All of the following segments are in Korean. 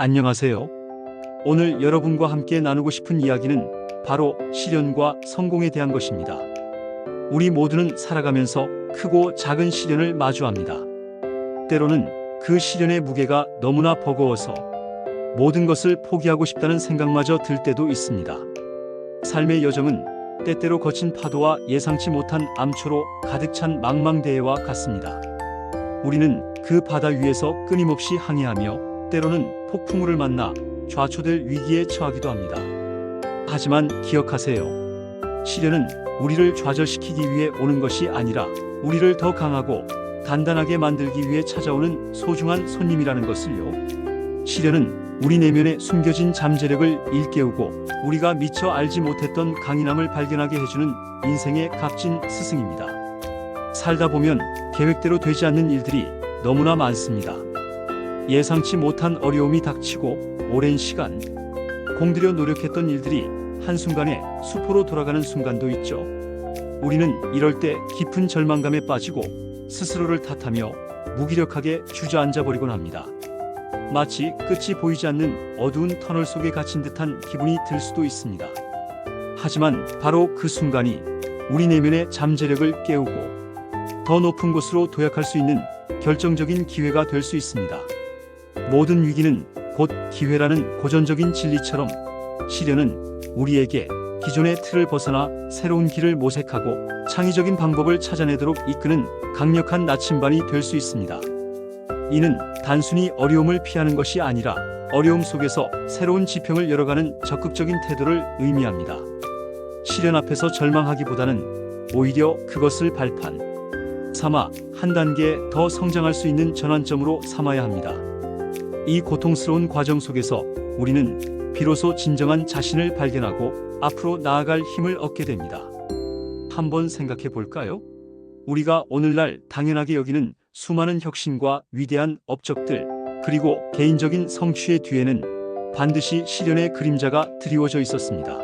안녕하세요. 오늘 여러분과 함께 나누고 싶은 이야기는 바로 시련과 성공에 대한 것입니다. 우리 모두는 살아가면서 크고 작은 시련을 마주합니다. 때로는 그 시련의 무게가 너무나 버거워서 모든 것을 포기하고 싶다는 생각마저 들 때도 있습니다. 삶의 여정은 때때로 거친 파도와 예상치 못한 암초로 가득 찬 망망대해와 같습니다. 우리는 그 바다 위에서 끊임없이 항해하며 때로는 폭풍우를 만나 좌초될 위기에 처하기도 합니다. 하지만 기억하세요. 시련은 우리를 좌절시키기 위해 오는 것이 아니라 우리를 더 강하고 단단하게 만들기 위해 찾아오는 소중한 손님이라는 것을요. 시련은 우리 내면에 숨겨진 잠재력을 일깨우고 우리가 미처 알지 못했던 강인함을 발견하게 해주는 인생의 값진 스승입니다. 살다 보면 계획대로 되지 않는 일들이 너무나 많습니다. 예상치 못한 어려움이 닥치고 오랜 시간 공들여 노력했던 일들이 한순간에 수포로 돌아가는 순간도 있죠. 우리는 이럴 때 깊은 절망감에 빠지고 스스로를 탓하며 무기력하게 주저앉아 버리곤 합니다. 마치 끝이 보이지 않는 어두운 터널 속에 갇힌 듯한 기분이 들 수도 있습니다. 하지만 바로 그 순간이 우리 내면의 잠재력을 깨우고 더 높은 곳으로 도약할 수 있는 결정적인 기회가 될 수 있습니다. 모든 위기는 곧 기회라는 고전적인 진리처럼 시련은 우리에게 기존의 틀을 벗어나 새로운 길을 모색하고 창의적인 방법을 찾아내도록 이끄는 강력한 나침반이 될 수 있습니다. 이는 단순히 어려움을 피하는 것이 아니라 어려움 속에서 새로운 지평을 열어가는 적극적인 태도를 의미합니다. 시련 앞에서 절망하기보다는 오히려 그것을 발판 삼아 한 단계 더 성장할 수 있는 전환점으로 삼아야 합니다. 이 고통스러운 과정 속에서 우리는 비로소 진정한 자신을 발견하고 앞으로 나아갈 힘을 얻게 됩니다. 한번 생각해 볼까요? 우리가 오늘날 당연하게 여기는 수많은 혁신과 위대한 업적들, 그리고 개인적인 성취의 뒤에는 반드시 시련의 그림자가 드리워져 있었습니다.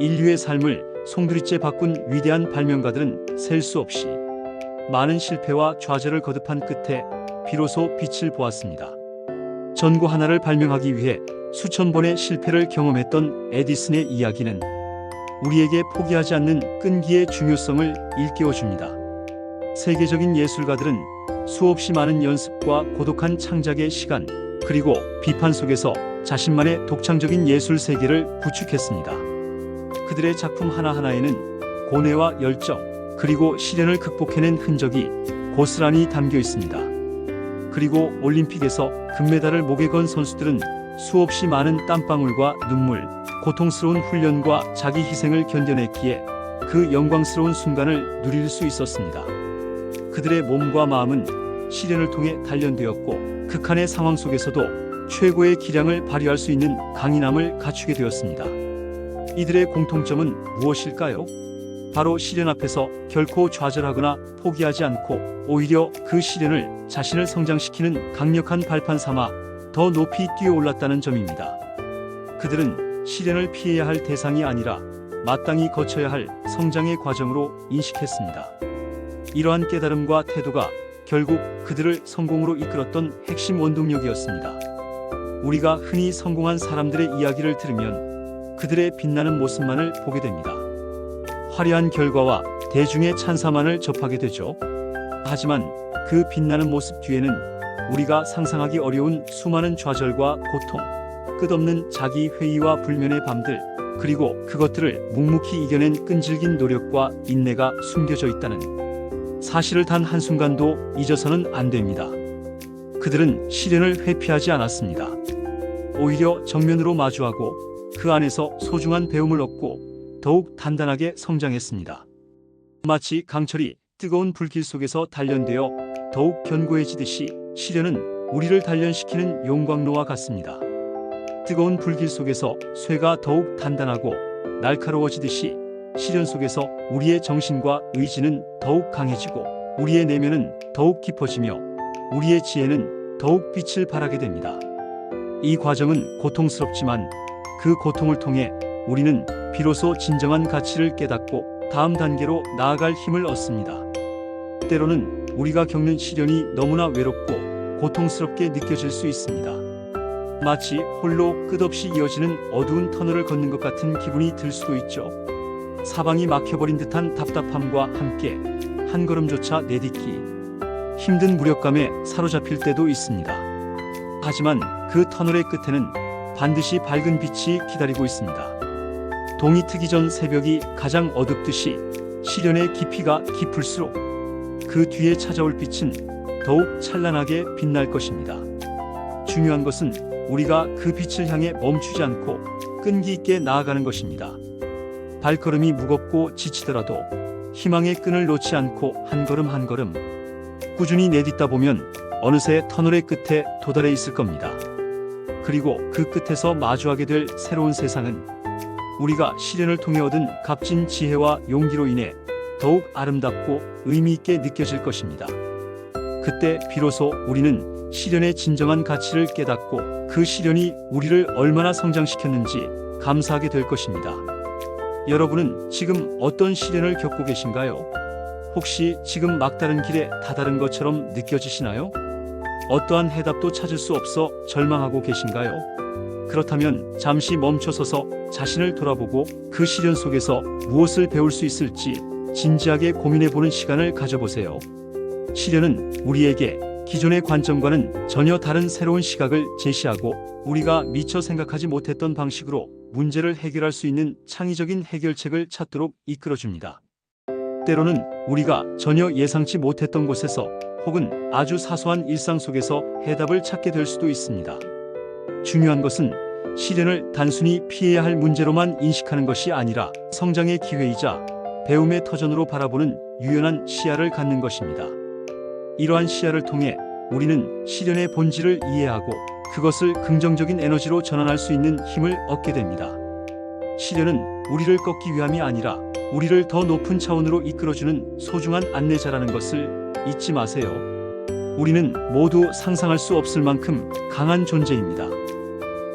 인류의 삶을 송두리째 바꾼 위대한 발명가들은 셀 수 없이 많은 실패와 좌절을 거듭한 끝에 비로소 빛을 보았습니다. 전구 하나를 발명하기 위해 수천 번의 실패를 경험했던 에디슨의 이야기는 우리에게 포기하지 않는 끈기의 중요성을 일깨워 줍니다. 세계적인 예술가들은 수없이 많은 연습과 고독한 창작의 시간, 그리고 비판 속에서 자신만의 독창적인 예술 세계를 구축했습니다. 그들의 작품 하나하나에는 고뇌와 열정, 그리고 시련을 극복해낸 흔적이 고스란히 담겨 있습니다. 그리고 올림픽에서 금메달을 목에 건 선수들은 수없이 많은 땀방울과 눈물, 고통스러운 훈련과 자기 희생을 견뎌냈기에 그 영광스러운 순간을 누릴 수 있었습니다. 그들의 몸과 마음은 시련을 통해 단련되었고 극한의 상황 속에서도 최고의 기량을 발휘할 수 있는 강인함을 갖추게 되었습니다. 이들의 공통점은 무엇일까요? 바로 시련 앞에서 결코 좌절하거나 포기하지 않고 오히려 그 시련을 자신을 성장시키는 강력한 발판 삼아 더 높이 뛰어 올랐다는 점입니다. 그들은 시련을 피해야 할 대상이 아니라 마땅히 거쳐야 할 성장의 과정으로 인식했습니다. 이러한 깨달음과 태도가 결국 그들을 성공으로 이끌었던 핵심 원동력이었습니다. 우리가 흔히 성공한 사람들의 이야기를 들으면 그들의 빛나는 모습만을 보게 됩니다. 화려한 결과와 대중의 찬사만을 접하게 되죠. 하지만 그 빛나는 모습 뒤에는 우리가 상상하기 어려운 수많은 좌절과 고통, 끝없는 자기 회의와 불면의 밤들, 그리고 그것들을 묵묵히 이겨낸 끈질긴 노력과 인내가 숨겨져 있다는 사실을 단 한순간도 잊어서는 안 됩니다. 그들은 시련을 회피하지 않았습니다. 오히려 정면으로 마주하고 그 안에서 소중한 배움을 얻고 더욱 단단하게 성장했습니다. 마치 강철이 뜨거운 불길 속에서 단련되어 더욱 견고해지듯이 시련은 우리를 단련시키는 용광로와 같습니다. 뜨거운 불길 속에서 쇠가 더욱 단단하고 날카로워지듯이 시련 속에서 우리의 정신과 의지는 더욱 강해지고 우리의 내면은 더욱 깊어지며 우리의 지혜는 더욱 빛을 발하게 됩니다. 이 과정은 고통스럽지만 그 고통을 통해 우리는 비로소 진정한 가치를 깨닫고 다음 단계로 나아갈 힘을 얻습니다. 때로는 우리가 겪는 시련이 너무나 외롭고 고통스럽게 느껴질 수 있습니다. 마치 홀로 끝없이 이어지는 어두운 터널을 걷는 것 같은 기분이 들 수도 있죠. 사방이 막혀버린 듯한 답답함과 함께 한 걸음조차 내딛기 힘든 무력감에 사로잡힐 때도 있습니다. 하지만 그 터널의 끝에는 반드시 밝은 빛이 기다리고 있습니다. 동이 트기 전 새벽이 가장 어둡듯이 시련의 깊이가 깊을수록 그 뒤에 찾아올 빛은 더욱 찬란하게 빛날 것입니다. 중요한 것은 우리가 그 빛을 향해 멈추지 않고 끈기 있게 나아가는 것입니다. 발걸음이 무겁고 지치더라도 희망의 끈을 놓지 않고 한 걸음 한 걸음 꾸준히 내딛다 보면 어느새 터널의 끝에 도달해 있을 겁니다. 그리고 그 끝에서 마주하게 될 새로운 세상은 우리가 시련을 통해 얻은 값진 지혜와 용기로 인해 더욱 아름답고 의미 있게 느껴질 것입니다. 그때 비로소 우리는 시련의 진정한 가치를 깨닫고 그 시련이 우리를 얼마나 성장시켰는지 감사하게 될 것입니다. 여러분은 지금 어떤 시련을 겪고 계신가요? 혹시 지금 막다른 길에 다다른 것처럼 느껴지시나요? 어떠한 해답도 찾을 수 없어 절망하고 계신가요? 그렇다면 잠시 멈춰서서 자신을 돌아보고 그 시련 속에서 무엇을 배울 수 있을지 진지하게 고민해 보는 시간을 가져보세요. 시련은 우리에게 기존의 관점과는 전혀 다른 새로운 시각을 제시하고 우리가 미처 생각하지 못했던 방식으로 문제를 해결할 수 있는 창의적인 해결책을 찾도록 이끌어줍니다. 때로는 우리가 전혀 예상치 못했던 곳에서 혹은 아주 사소한 일상 속에서 해답을 찾게 될 수도 있습니다. 중요한 것은 시련을 단순히 피해야 할 문제로만 인식하는 것이 아니라 성장의 기회이자 배움의 터전으로 바라보는 유연한 시야를 갖는 것입니다. 이러한 시야를 통해 우리는 시련의 본질을 이해하고 그것을 긍정적인 에너지로 전환할 수 있는 힘을 얻게 됩니다. 시련은 우리를 꺾기 위함이 아니라 우리를 더 높은 차원으로 이끌어주는 소중한 안내자라는 것을 잊지 마세요. 우리는 모두 상상할 수 없을 만큼 강한 존재입니다.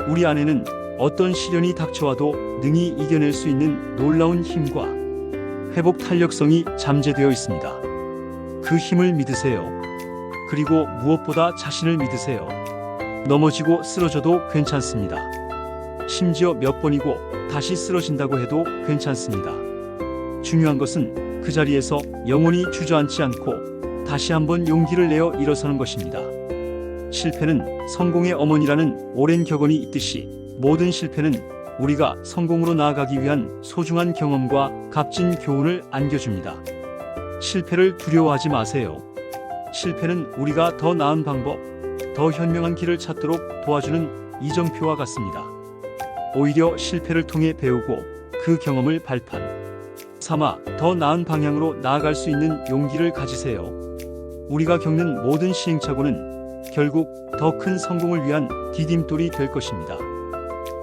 우리 안에는 어떤 시련이 닥쳐와도 능히 이겨낼 수 있는 놀라운 힘과 회복 탄력성이 잠재되어 있습니다. 그 힘을 믿으세요. 그리고 무엇보다 자신을 믿으세요. 넘어지고 쓰러져도 괜찮습니다. 심지어 몇 번이고 다시 쓰러진다고 해도 괜찮습니다. 중요한 것은 그 자리에서 영원히 주저앉지 않고 다시 한번 용기를 내어 일어서는 것입니다. 실패는 성공의 어머니라는 오랜 격언이 있듯이 모든 실패는 우리가 성공으로 나아가기 위한 소중한 경험과 값진 교훈을 안겨줍니다. 실패를 두려워하지 마세요. 실패는 우리가 더 나은 방법, 더 현명한 길을 찾도록 도와주는 이정표와 같습니다. 오히려 실패를 통해 배우고 그 경험을 발판 삼아 더 나은 방향으로 나아갈 수 있는 용기를 가지세요. 우리가 겪는 모든 시행착오는 결국 더 큰 성공을 위한 디딤돌이 될 것입니다.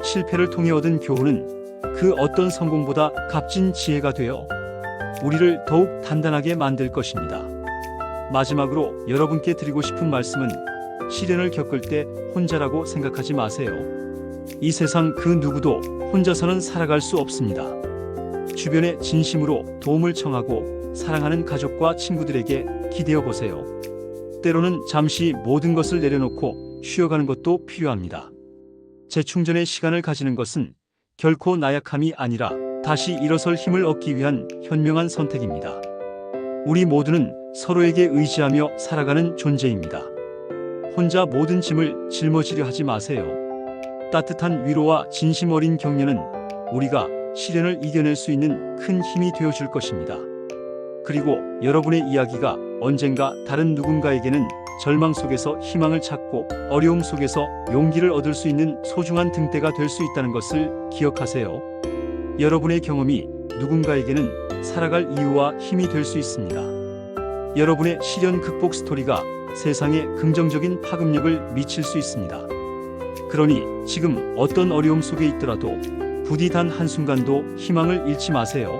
실패를 통해 얻은 교훈은 그 어떤 성공보다 값진 지혜가 되어 우리를 더욱 단단하게 만들 것입니다. 마지막으로 여러분께 드리고 싶은 말씀은 시련을 겪을 때 혼자라고 생각하지 마세요. 이 세상 그 누구도 혼자서는 살아갈 수 없습니다. 주변에 진심으로 도움을 청하고 사랑하는 가족과 친구들에게 기대어 보세요. 때로는 잠시 모든 것을 내려놓고 쉬어가는 것도 필요합니다. 재충전의 시간을 가지는 것은 결코 나약함이 아니라 다시 일어설 힘을 얻기 위한 현명한 선택입니다. 우리 모두는 서로에게 의지하며 살아가는 존재입니다. 혼자 모든 짐을 짊어지려 하지 마세요. 따뜻한 위로와 진심 어린 격려는 우리가 시련을 이겨낼 수 있는 큰 힘이 되어 줄 것입니다. 그리고 여러분의 이야기가 언젠가 다른 누군가에게는 절망 속에서 희망을 찾고 어려움 속에서 용기를 얻을 수 있는 소중한 등대가 될 수 있다는 것을 기억하세요. 여러분의 경험이 누군가에게는 살아갈 이유와 힘이 될 수 있습니다. 여러분의 시련 극복 스토리가 세상에 긍정적인 파급력을 미칠 수 있습니다. 그러니 지금 어떤 어려움 속에 있더라도 부디 단 한순간도 희망을 잃지 마세요.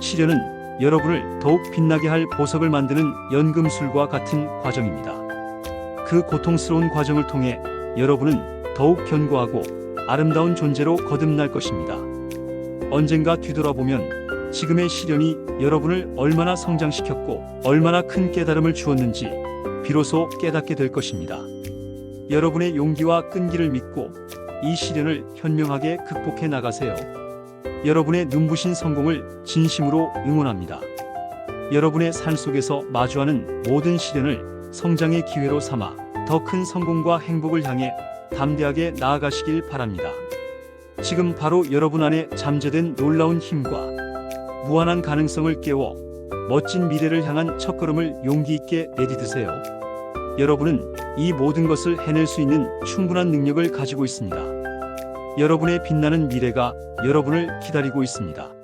시련은 여러분을 더욱 빛나게 할 보석을 만드는 연금술과 같은 과정입니다. 그 고통스러운 과정을 통해 여러분은 더욱 견고하고 아름다운 존재로 거듭날 것입니다. 언젠가 뒤돌아보면 지금의 시련이 여러분을 얼마나 성장시켰고 얼마나 큰 깨달음을 주었는지 비로소 깨닫게 될 것입니다. 여러분의 용기와 끈기를 믿고 이 시련을 현명하게 극복해 나가세요. 여러분의 눈부신 성공을 진심으로 응원합니다. 여러분의 삶 속에서 마주하는 모든 시련을 성장의 기회로 삼아 더 큰 성공과 행복을 향해 담대하게 나아가시길 바랍니다. 지금 바로 여러분 안에 잠재된 놀라운 힘과 무한한 가능성을 깨워 멋진 미래를 향한 첫걸음을 용기 있게 내디드세요. 여러분은 이 모든 것을 해낼 수 있는 충분한 능력을 가지고 있습니다. 여러분의 빛나는 미래가 여러분을 기다리고 있습니다.